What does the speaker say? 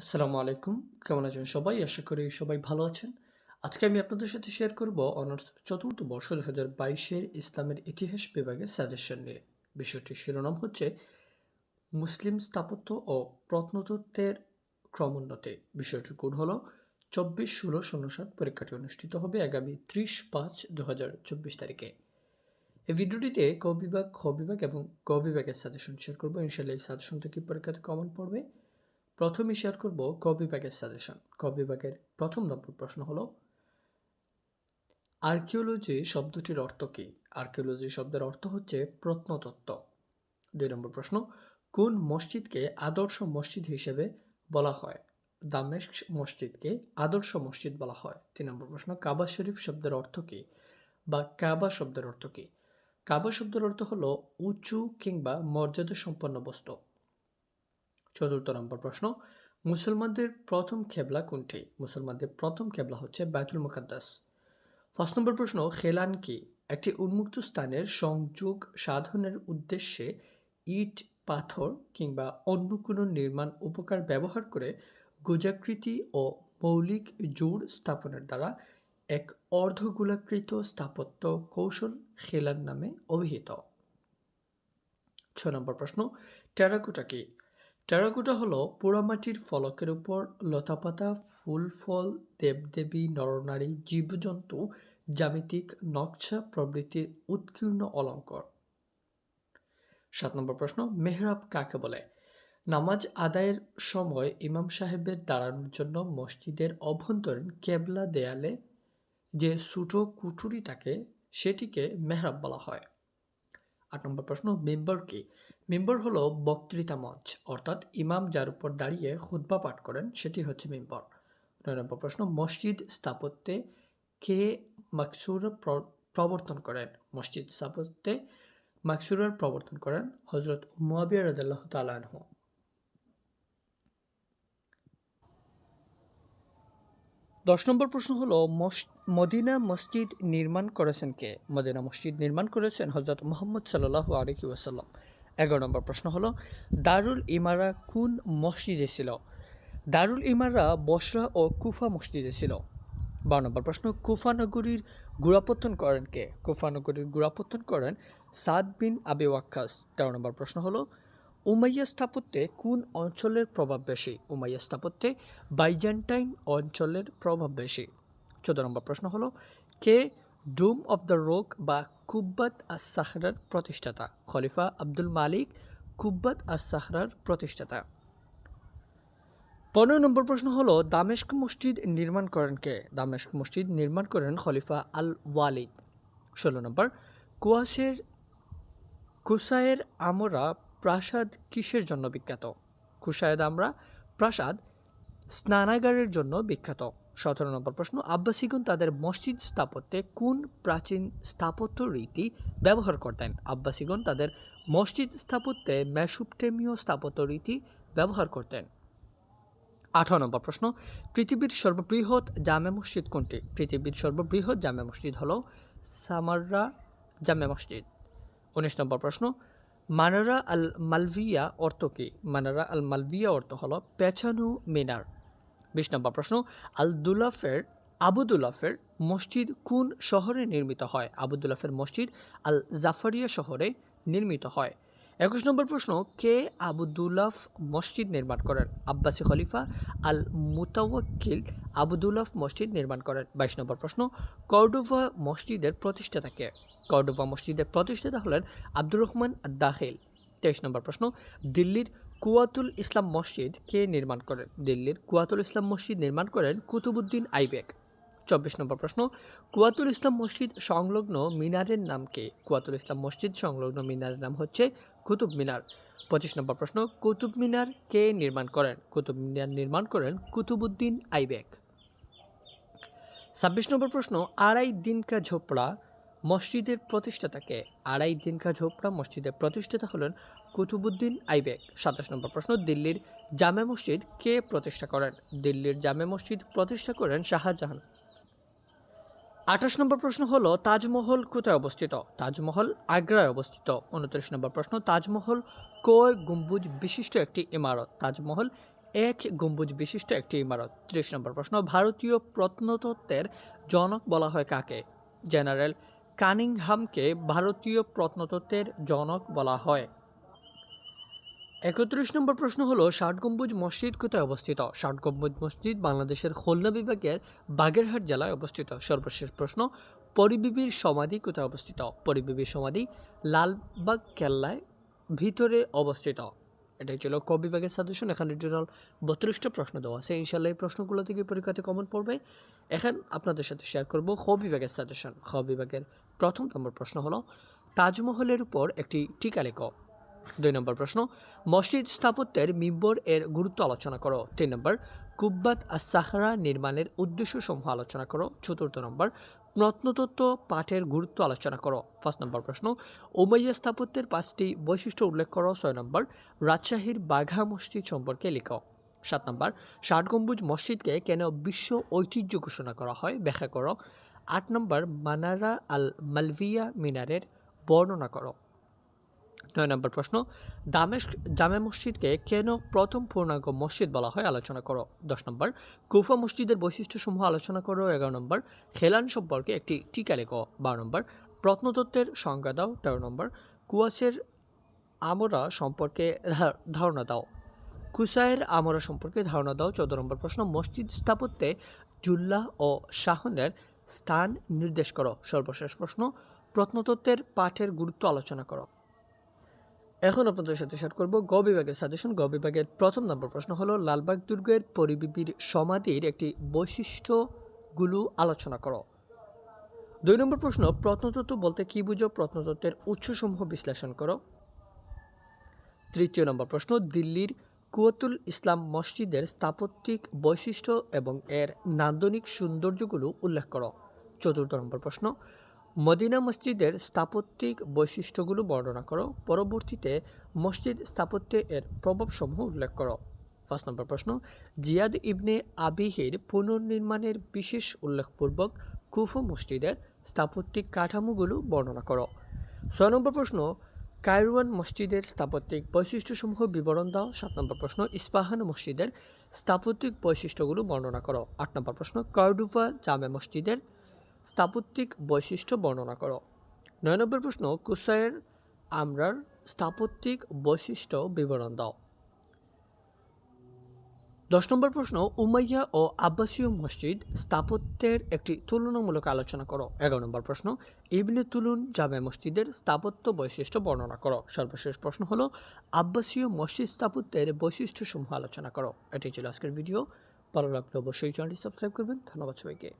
আসসালামু আলাইকুম। কেমন আছেন সবাই? আশা করি সবাই ভালো আছেন। আজকে আমি আপনাদের সাথে শেয়ার করব অনার্স চতুর্থ বর্ষ দু হাজার বাইশের ইসলামের ইতিহাস বিভাগের সাজেশন নিয়ে। বিষয়টির শিরোনাম হচ্ছে, মুসলিম স্থাপত্য ও প্রত্নতত্ত্বের ক্রমোন্নতি। বিষয়টির কোড হলো চব্বিশ ষোলো শূন্য সাত। পরীক্ষাটি অনুষ্ঠিত হবে আগামী ত্রিশ পাঁচ দু হাজার চব্বিশ তারিখে। এই ভিডিওটিতে ক বিভাগ, খ বিভাগ এবং গ বিভাগের সাজেশন শেয়ার করব। ইনশাল্লাহ এই সাজেশন থেকে পরীক্ষাতে কমন পড়বে। প্রথমে শেয়ার করব ক বিভাগের সাজেশন ক বিভাগের প্রথম নম্বর প্রশ্ন হলো আর্কিওলজি শব্দটির অর্থ কী? আর্কিওলজি শব্দের অর্থ হচ্ছে প্রত্নতত্ত্ব। দুই নম্বর প্রশ্ন, কোন মসজিদকে আদর্শ মসজিদ হিসেবে বলা হয়? দামেস্ক মসজিদকে আদর্শ মসজিদ বলা হয়। তিন নম্বর প্রশ্ন, কাবা শরীফ শব্দের অর্থ কী বা কাবা শব্দের অর্থ কী? কাবা শব্দের অর্থ হলো উঁচু কিংবা মর্যাদা সম্পন্ন বস্তু। চতুর্থ নম্বর প্রশ্ন, মুসলমানদের প্রথম খেবলা কোনটি? মুসলমানদের প্রথম খেবলা হচ্ছে বায়তুল মুকাদ্দাস। পাঁচ নম্বর প্রশ্ন, খেলান কি? একটি উন্মুক্ত স্থানের সংযোগ সাধনের উদ্দেশ্যে ইট, পাথর কিংবা অন্য কোনো নির্মাণ উপকার ব্যবহার করে গোজাকৃতি ও মৌলিক জোড় স্থাপনের দ্বারা এক অর্ধগোলাকৃত স্থাপত্য কৌশল খেলান নামে অভিহিত। ছ নম্বর প্রশ্ন, টেরাকোটা কি? টেরাকোটা হলো পোড়ামাটির ফলকের উপর লতাপাতা, ফুল, ফল, দেবদেবী, নরনারী, জীবজন্তু, জ্যামিতিক নকশা প্রভৃতির উৎকীর্ণ অলঙ্কর। সাত নম্বর প্রশ্ন, মেহরাব কাকে বলে? নামাজ আদায়ের সময় ইমাম সাহেবের দাঁড়ানোর জন্য মসজিদের অভ্যন্তরীণ কেবলা দেয়ালে যে ছোটো কুঠুরি থাকে, সেটিকে মেহরাব বলা হয়। আট নম্বর প্রশ্ন, মেম্বার কি? মেম্বার হলো বক্তৃতা মঞ্চ, অর্থাৎ ইমাম যার উপর দাঁড়িয়ে খুদ্া পাঠ করেন, সেটি হচ্ছে মেম্বার। নয় নম্বর প্রশ্ন, মসজিদ স্থাপত্যে কে মাকসুর প্রবর্তন করেন? মসজিদ স্থাপত্যে মাকসুরের প্রবর্তন করেন হজরত মুয়াবিয়া রাজাল্লাহ তালাহ দশ নম্বর প্রশ্ন হলো মদিনা মসজিদ নির্মাণ করেছেন কে? মদিনা মসজিদ নির্মাণ করেছেন হজরত মোহাম্মদ সাল্লাহ আলহি ওয়াসাল্লাম। এগারো নম্বর প্রশ্ন হলো, দারুল ইমারা কোন মসজিদে ছিল? দারুল ইমারা বসরা ও কুফা মসজিদে ছিল। বারো নম্বর প্রশ্ন, কুফা নগরীর গুড়াপত্তন করেন কে? কুফা নগরীর গুড়াপত্তন করেন সাদ বিন আবি ওয়াক্কাস। তেরো নম্বর প্রশ্ন হলো, উমাইয়া স্থাপত্যে কোন অঞ্চলের প্রভাব বেশি? উমাইয়া স্থাপত্যে বাইজান্টাইন অঞ্চলের প্রভাব বেশি। চোদ্দ নম্বর প্রশ্ন হলো, কে ডুম অফ দ্য রোক বা কুব্বাত আস সাহরার প্রতিষ্ঠাতা। খলিফা আব্দুল মালিক, কুব্বাত আস সাহরার প্রতিষ্ঠাতা। পনেরো নম্বর প্রশ্ন হলো, দামেস্ক মসজিদ নির্মাণ করেন কে? দামেস্ক মসজিদ নির্মাণ করেন খলিফা আল ওয়ালিদ ষোলো নম্বর, কুয়াশের, কুসায়ের আমরা প্রাসাদ কিসের জন্য বিখ্যাত? কুসায়েদ আমরা প্রাসাদ স্নানাগারের জন্য বিখ্যাত। সতেরো নম্বর প্রশ্ন, আব্বাসিগণ তাদের মসজিদ স্থাপত্যে কোন প্রাচীন স্থাপত্য রীতি ব্যবহার করতেন? আব্বাসিগণ তাদের মসজিদ স্থাপত্যে ম্যাসুপটেমীয় স্থাপত্য রীতি ব্যবহার করতেন। আঠারো নম্বর প্রশ্ন, পৃথিবীর সর্ববৃহৎ জামে মসজিদ কোনটি? পৃথিবীর সর্ববৃহৎ জামে মসজিদ হল সামাররা জামে মসজিদ। উনিশ নম্বর প্রশ্ন, মানারা আল মালভিয়া অর্থ কী? মানারা আল মালভিয়া অর্থ হল পেছানু মিনার। বিশ নম্বর প্রশ্ন আল দুলাফের আবুদুল্লাফের মসজিদ কোন শহরে নির্মিত হয়? আবুদুল্লাফের মসজিদ আল জাফারিয়া শহরে নির্মিত হয়। একুশ নম্বর প্রশ্ন, কে আবুদুল্লাফ মসজিদ নির্মাণ করেন? আব্বাসী খলিফা আল মুতাওয়াক্কিল আবুদুল্লাফ মসজিদ নির্মাণ করেন। বাইশ নম্বর প্রশ্ন, কর্ডোভা মসজিদের প্রতিষ্ঠাতা কে? কর্ডোভা মসজিদের প্রতিষ্ঠাতা হলেন আব্দুর রহমান দাখিল। তেইশ নম্বর প্রশ্ন, দিল্লির কুয়াতুল ইসলাম মসজিদ কে নির্মাণ করেন দিল্লির কুয়াতুল ইসলাম মসজিদ নির্মাণ করেন কুতুবুদ্দিন আইবেক চব্বিশ নম্বর প্রশ্ন, কুয়াতুল ইসলাম মসজিদ সংলগ্ন মিনারের নাম কে? কুয়াতুল ইসলাম মসজিদ সংলগ্ন মিনারের নাম হচ্ছে কুতুব মিনার। পঁচিশ নম্বর প্রশ্ন, কুতুব মিনার কে নির্মাণ করেন? কুতুব মিনার নির্মাণ করেন কুতুবুদ্দিন আইবেক ছাব্বিশ নম্বর প্রশ্ন, আড়াই দিনকা ঝোপড়া মসজিদের প্রতিষ্ঠাতাকে আড়াই দিনকা ঝোপড়া মসজিদের প্রতিষ্ঠাতা হলেন কুতুবুদ্দিন আইবেক সাতাশ নম্বর প্রশ্ন, দিল্লির জামে মসজিদ কে প্রতিষ্ঠা করেন? দিল্লির জামে মসজিদ প্রতিষ্ঠা করেন শাহজাহান। আঠাশ নম্বর প্রশ্ন হলো, তাজমহল কোথায় অবস্থিত? তাজমহল আগ্রায় অবস্থিত। উনত্রিশ নম্বর প্রশ্ন, তাজমহল কয় গম্বুজ বিশিষ্ট একটি ইমারত? তাজমহল এক গম্বুজ বিশিষ্ট একটি ইমারত। ত্রিশ নম্বর প্রশ্ন, ভারতীয় প্রত্নতত্ত্বের জনক বলা হয় কাকে? জেনারেল কানিংহামকে ভারতীয় প্রত্নতত্ত্বের জনক বলা হয়। একত্রিশ নম্বর প্রশ্ন হলো, ষাট গম্বুজ মসজিদ কোথায় অবস্থিত? ষাট গম্বুজ মসজিদ বাংলাদেশের খুলনা বিভাগের বাগেরহাট জেলায় অবস্থিত। সর্বশেষ প্রশ্ন, পরিবিবির সমাধি কোথায় অবস্থিত? পরিবিবির সমাধি লালবাগ কেল্লায় ভিতরে অবস্থিত। এটাই ছিল ক বিভাগের সাজেশন, এখানে টোটাল বত্রিশটা প্রশ্ন দেওয়া আছে। ইনশাল্লাহ এই প্রশ্নগুলো থেকে পরীক্ষাতে কমন পড়বে। এখন আপনাদের সাথে শেয়ার করব খ বিভাগের সাজেশন। খ বিভাগের প্রথম নম্বর প্রশ্ন হলো, তাজমহলের উপর একটি টিকা লেখো। দুই নম্বর প্রশ্ন, মসজিদ স্থাপত্যের মিম্বর এর গুরুত্ব আলোচনা করো। তিন নম্বর, কুব্বাত আর সাহারা নির্মাণের উদ্দেশ্য সমূহ আলোচনা করো। চতুর্থ নম্বর, প্রত্নতত্ত্ব পাঠের গুরুত্ব আলোচনা করো। ফার্স্ট নম্বর প্রশ্ন ওমাইয়া স্থাপত্যের পাঁচটি বৈশিষ্ট্য উল্লেখ করো। ছয় নম্বর, রাজশাহীর বাঘা মসজিদ সম্পর্কে লিখো। সাত নম্বর, ষাট গম্বুজ মসজিদকে কেন বিশ্ব ঐতিহ্য ঘোষণা করা হয়? ব্যাখ্যা করো। আট নম্বর, মানারা আল মালভিয়া মিনারের বর্ণনা করো। নয় নম্বর প্রশ্ন, দামেস্ক, জামে মসজিদকে কেন প্রথম পূর্ণাঙ্গ মসজিদ বলা হয় আলোচনা করো। দশ নম্বর, কুফা মসজিদের বৈশিষ্ট্যসমূহ আলোচনা করো। এগারো নম্বর, খেলান সম্পর্কে একটি টিকা লেখো। বারো নম্বর, প্রত্নতত্ত্বের সংজ্ঞা দাও। তেরো নম্বর, কুয়াশের আমরা সম্পর্কে ধারণা দাও। কুসায়ের আমরা সম্পর্কে ধারণা দাও। চোদ্দ নম্বর প্রশ্ন, মসজিদ স্থাপত্যে জুল্লাহ ও শাহনের স্থান নির্দেশ করো। সর্বশেষ প্রশ্ন, প্রত্নতত্ত্বের পাঠের গুরুত্ব আলোচনা করো। এখন আপনাদের সাথে শেয়ার করব গ বিভাগের সাজেশন গ বিভাগের প্রথম নম্বর প্রশ্ন হলো, লালবাগ দুর্গের পরিবিবির সমাধির একটি বৈশিষ্ট্যগুলো আলোচনা করো। দুই নম্বর প্রশ্ন, প্রত্নতত্ত্ব বলতে কী বুঝো? প্রত্নতত্ত্বের উৎসসমূহ বিশ্লেষণ করো। তৃতীয় নম্বর প্রশ্ন, দিল্লির কুয়াতুল ইসলাম মসজিদের স্থাপত্যিক বৈশিষ্ট্য এবং এর নান্দনিক সৌন্দর্যগুলো উল্লেখ করো। চতুর্থ নম্বর প্রশ্ন মদিনা মসজিদের স্থাপত্যিক বৈশিষ্ট্যগুলো বর্ণনা করো। পরবর্তীতে মসজিদ স্থাপত্যে এর প্রভাবসমূহ উল্লেখ করো। পাঁচ নম্বর প্রশ্ন, জিয়াদ ইবনে আবিহির পুনর্নির্মাণের বিশেষ উল্লেখপূর্বক কুফু মসজিদের স্থাপত্যিক কাঠামোগুলো বর্ণনা করো। ছয় নম্বর প্রশ্ন, কায়রোয়ান মসজিদের স্থাপত্যিক বৈশিষ্ট্যসমূহ বিবরণ দাও। সাত নম্বর প্রশ্ন, ইস্পাহান মসজিদের স্থাপত্যিক বৈশিষ্ট্যগুলো বর্ণনা করো। আট নম্বর প্রশ্ন কার্ডুফা জামে মসজিদের স্থাপত্যিক বৈশিষ্ট্য বর্ণনা করো। নয় নম্বর প্রশ্ন কুসায়ের আমরার স্থাপত্যিক বৈশিষ্ট্য বিবরণ দাও। দশ নম্বর প্রশ্ন, উমাইয়া ও আব্বাসীয় মসজিদ স্থাপত্যের একটি তুলনামূলক আলোচনা করো। এগারো নম্বর প্রশ্ন, ইবনে তুলুন জামে মসজিদের স্থাপত্য বৈশিষ্ট্য বর্ণনা করো। সর্বশেষ প্রশ্ন হলো, আব্বাসীয় মসজিদ স্থাপত্যের বৈশিষ্ট্যসমূহ আলোচনা করো। এটি ছিল আজকের ভিডিও। ভালো লাগলে অবশ্যই চ্যানেলটি সাবস্ক্রাইব করবেন। ধন্যবাদ সবাইকে।